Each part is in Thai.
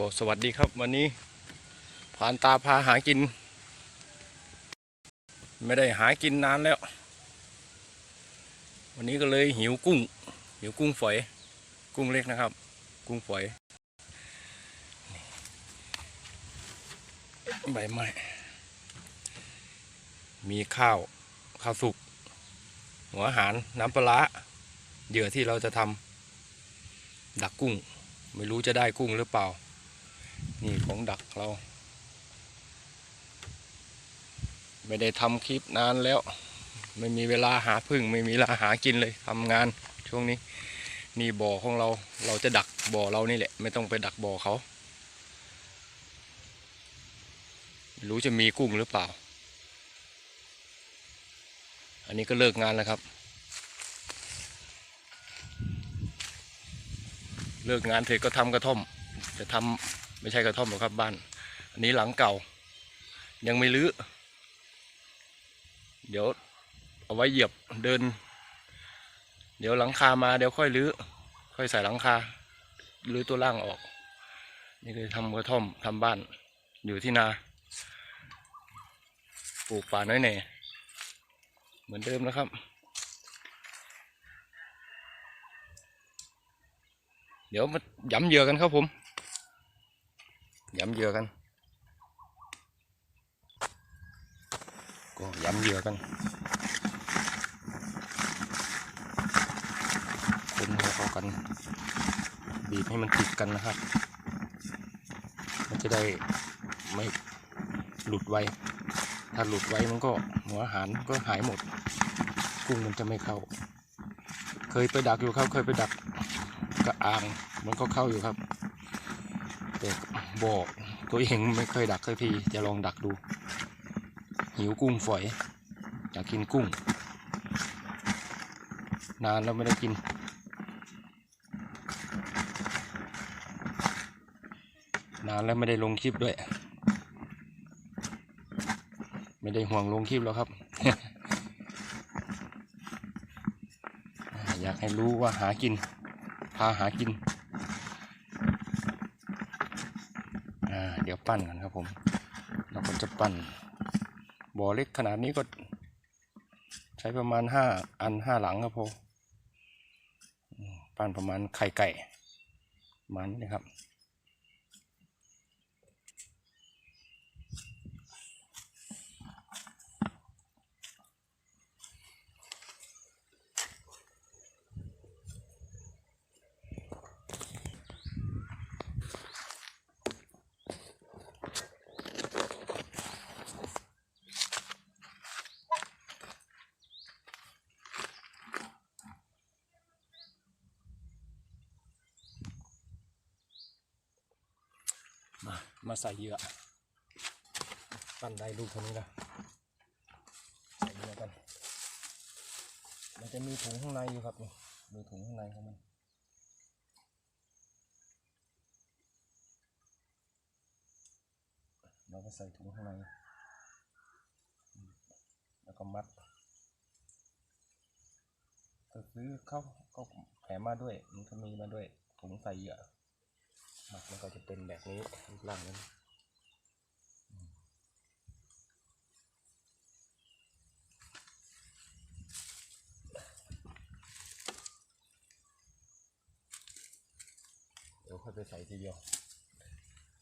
ก็สวัสดีครับวันนี้ผ่านตาพาหากิน ไม่ได้หากินนานแล้ว วันนี้ก็เลยหิวกุ้ง หิวกุ้งฝอย กุ้งเล็กนะครับ กุ้งฝอยใบไม้มีข้าวข้าวสุก หัวอาหารน้ำปลาร้าเหยื่อที่เราจะทำดักกุ้ง ไม่รู้จะได้กุ้งหรือเปล่า นี่ของดักเรา ไม่ได้ทำคลิปนานแล้ว ไม่มีเวลาหาพึ่ง ไม่มีเวลาหากินเลยทำงานช่วงนี้ นี่บ่อของเราเราจะดักบ่อเรานี่แหละ ไม่ต้องไปดักบ่อเขาไม่รู้จะมีกุ้งหรือเปล่า อันนี้ก็เลิกงานแล้วครับ เลิกงานเสร็จก็ทำกระท่อมจะทำ ไม่ใช่กระท่อมหรอกครับบ้าน อันนี้หลังเก่า ยังไม่รื้อเดี๋ยวเอาไว้เหยียบเดิน เดี๋ยวหลังคามาเดี๋ยวค่อยรื้อค่อยใส่หลังคารื้อตัวล่างออก นี่คือทำกระท่อมทำบ้านอยู่ที่นาปลูกป่าน้อยแหน่เหมือนเดิมนะครับ เดี๋ยวมาย้ำเยื่อกันครับผม ย้ำเยื่อกันก็ย้ำเยื่อกันคนให้เข้ากัน บีบให้มันติดกันนะครับ มันจะได้ไม่หลุดไว ถ้าหลุดไวมันก็หัวอาหารก็หายหมด กุ้งมันจะไม่เข้า เคยไปดักอยู่ครับ เคยไปดักกระอ่าง มันก็เข้าอยู่ครับ แต่บอกตัวเองไม่เคยดักสักทีจะลองดักดู หิวกุ้งฝอย อยากกินกุ้ง นานแล้วไม่ได้กิน นานแล้วไม่ได้ลงคลิปด้วย ไม่ได้ห่วงลงคลิปแล้วครับ อยากให้รู้ว่าหากิน พาหากิน อ่า เดี๋ยวปั้นกันครับผม เราก็จะปั้น บ่อเล็กขนาดนี้ก็ ใช้ประมาณห้าอันห้าหลังครับพออืมปั้นประมาณไข่ไก่มันนะครับ มา มาใส่เหยื่อปั้นได้ลูกเท่านี้นะใส่เหยื่อกัน มันจะมีถุงข้างในอยู่ครับนี่มีถุงข้างในของมันเราก็ใส่ถุงข้างใน แล้วก็มัดก็ซื้อเข้าก็แถมมาด้วย มันก็มีมาด้วยถุงใส่เหยื่อ มัดมันก็จะเป็นแบบนี้รูปร่างนั้นอืมเดี๋ยวค่อยไปใส่ทีเดียว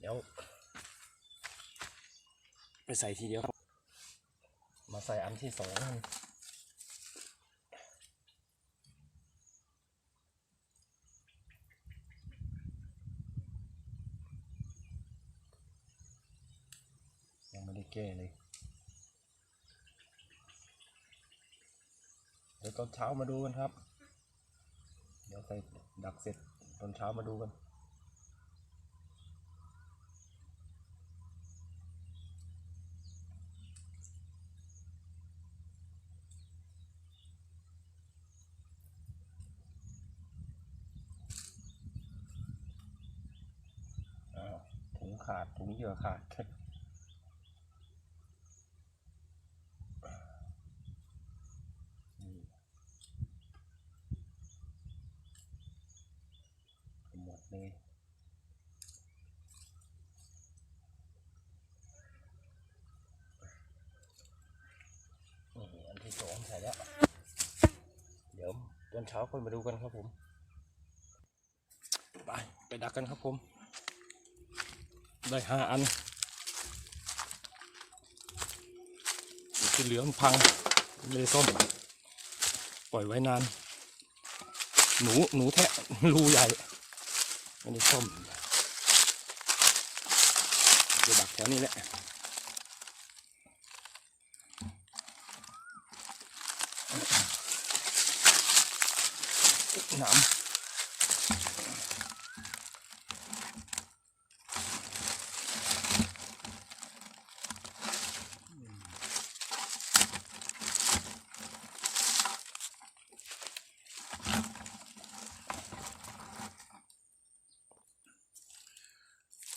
เดี๋ยว ไปใส่ทีเดียวครับมาใส่อันที่สองกันยังไม่ได้ แก้เลยเดี๋ยวตอนเช้ามาดูกันครับ เดี๋ยวใส่ดักเสร็จตอนเช้ามาดูกันอ้าวถุงขาดถุงเหยื่อขาด นี่หมดเลย อนเช้าคนมาดูกันครับผมไปไปดักกันครับผม ได้ห้าอันที่เหลือมันพังเลยส้มปล่อยไว้นาน หนูหนูแทะรูใหญ่ไม่ได้ส้มจะดักแถวนี้แหละ หนาม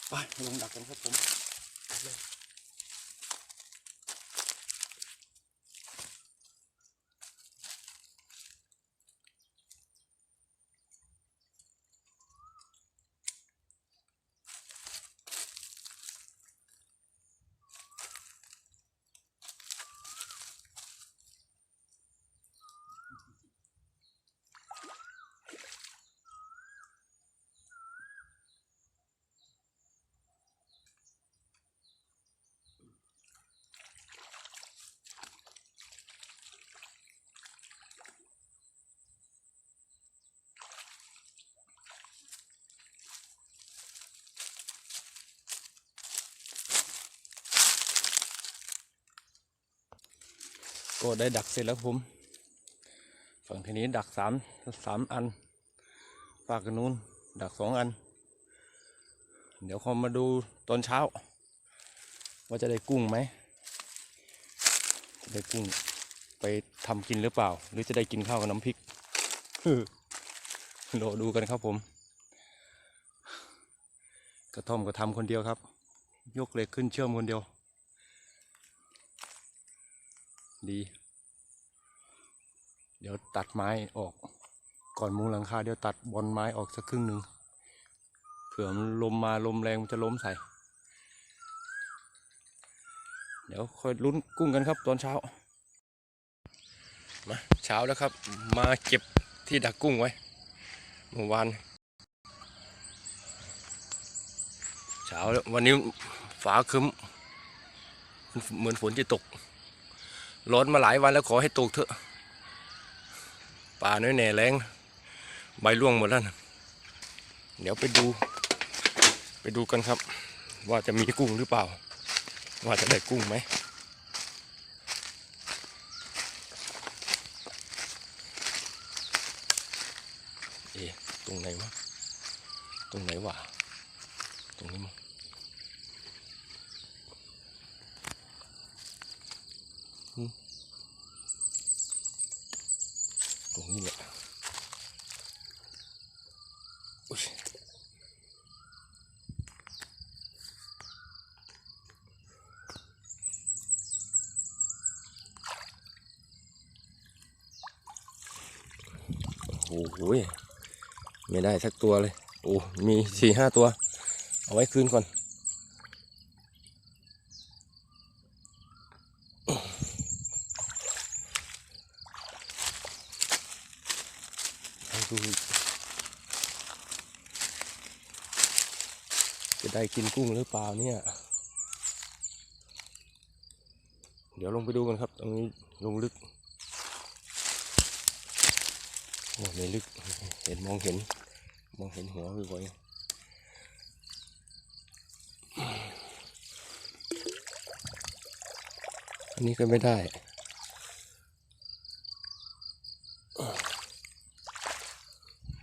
ไปลงดักกันครับผม ก็ได้ดักเสร็จแล้วผม ฝั่งทีนี้ดักสามสามอันฝากกันนู้นดักสองอัน เดี๋ยวคอมมาดูตอนเช้า ว่าจะได้กุ้งไหมได้กุ้งไปทำกินหรือเปล่า หรือจะได้กินข้าวกับน้ำพริกรอดูกันครับผม กระท่อมก็ทำคนเดียวครับ ยกเหล็กขึ้นเชื่อมคนเดียว ดี เดี๋ยวตัดไม้ออกก่อนมุงหลังคาเดี๋ยวตัดบอลไม้ออกสักครึ่งหนึ่งเผื่อมันลมมาลมแรงมันจะล้มใส่ เดี๋ยวค่อยลุ้นกุ้งกันครับตอนเช้า มาเช้าแล้วครับ มาเก็บที่ดักกุ้งไว้เมื่อวานเช้าแล้ววันนี้ฟ้าคึ้มเหมือนฝนจะตก ร้อนมาหลายวันแล้วขอให้ตกเถอะ ป่าน้อยแหน่แรงใบร่วงหมดแล้วนะเดี๋ยวไปดู ไปดูกันครับ ว่าจะมีกุ้งหรือเปล่า ว่าจะได้กุ้งไหมเอ๊ะตรงไหนวะตรงไหนวะตรงนี้มั้ง ตรงนี้แหละอุ๊ยโอ้โหยไม่ได้สักตัวเลย โอ้ มีสี่ห้าตัว เอาไว้คืนก่อน ให้ดู จะได้กินกุ้งหรือเปล่าเนี่ย เดี๋ยวลงไปดูกันครับ ตรงนี้ลงลึกโอ้ไม่ลึก เห็นมองเห็น มองเห็นหัวไวๆอันนี้ก็ไม่ได้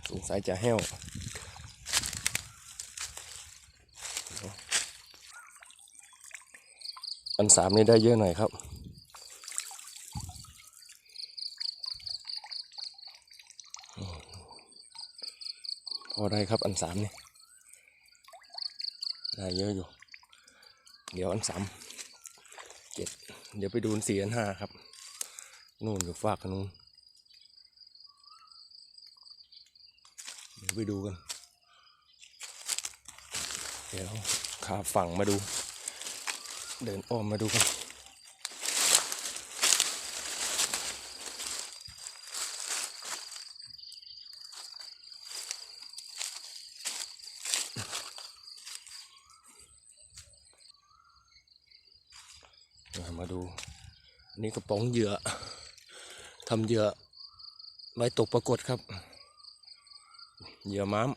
สงสัยจะแห้ว อันสามนี่ได้เยอะหน่อยครับ พอได้ครับอันสามนี่ ได้เยอะอยู่ เดี๋ยวอันสามเจ็ดเดี๋ยวไปดูอันสี่อันห้าครับ นู่นอยู่ฝากนู้นเดี๋ยวไปดูกัน เดี๋ยวขาฝั่งมาดู เดินอ้อมมาดูกันมาดู นี่กระป๋องเหยื่อทำเหยื่อไว้ตกปรากฏครับ เหยื่อม้าม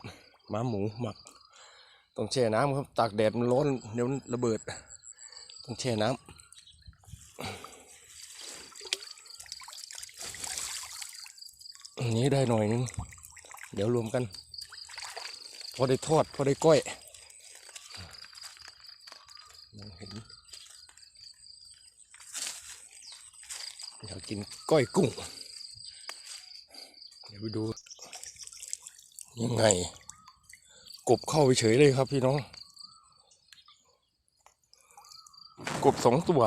ม้ามหมูหมัก ต้องแช่น้ำครับ ตากแดดมันร้อนเดี๋ยวระเบิด ต้องแช่น้ำอันนี้ได้หน่อยนึง เดี๋ยวรวมกัน พอได้ทอด พอได้ก้อยมองเห็นอยากกินก้อยกุ้ง เดี๋ยวไปดู ยังไง กบเข้าไปเฉยเลยครับพี่น้อง กบสองตัว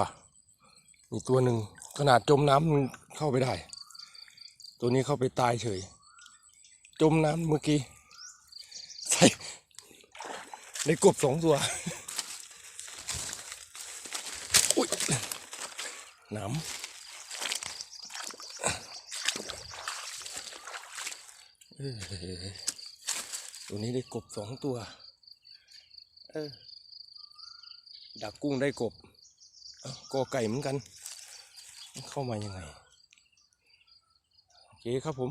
มีตัวหนึ่งขนาดจมน้ำมันเข้าไปได้ ตัวนี้เข้าไปตายเฉย จมน้ำเมื่อกี้ ใส่ในกบสองตัวอุ้ยน้ำตัวนี้ได้กบสองตัว เออดักกุ้งได้กบ กอไก่เหมือนกัน เข้ามายังไง โอเคครับผม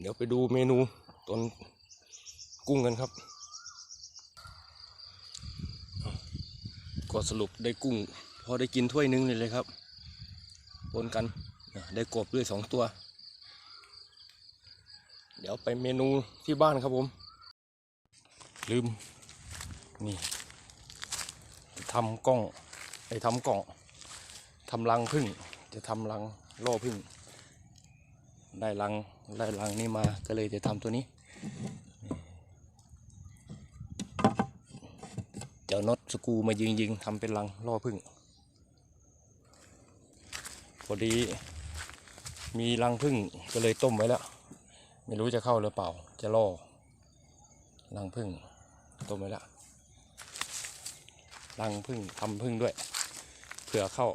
เดี๋ยวไปดูเมนูตอนกุ้งกันครับ ก็สรุปได้กุ้ง พอได้กินถ้วยหนึงเลยเลยครับปนกันได้กบด้วยสองตัว เดี๋ยวไปเมนูที่บ้านครับผม ลืม นี่ทำกล้อง ไอ้ทำกล่องทำรังพึ่ง จะทำรังล่อพึ่ง ได้รังได้รังนี้มาก็เลยจะทำตัวนี้ เจ้าน็อตสกูมายิงยิงทำเป็นรังล่อพึ่งพอดีมีรังพึ่งก็เลยต้มไว้แล้ว ไม่รู้จะเข้าหรือเปล่า จะล่อรังพึ่งต้มไว้แล้วรังพึ่งทำพึ่งด้วย เผื่อเข้า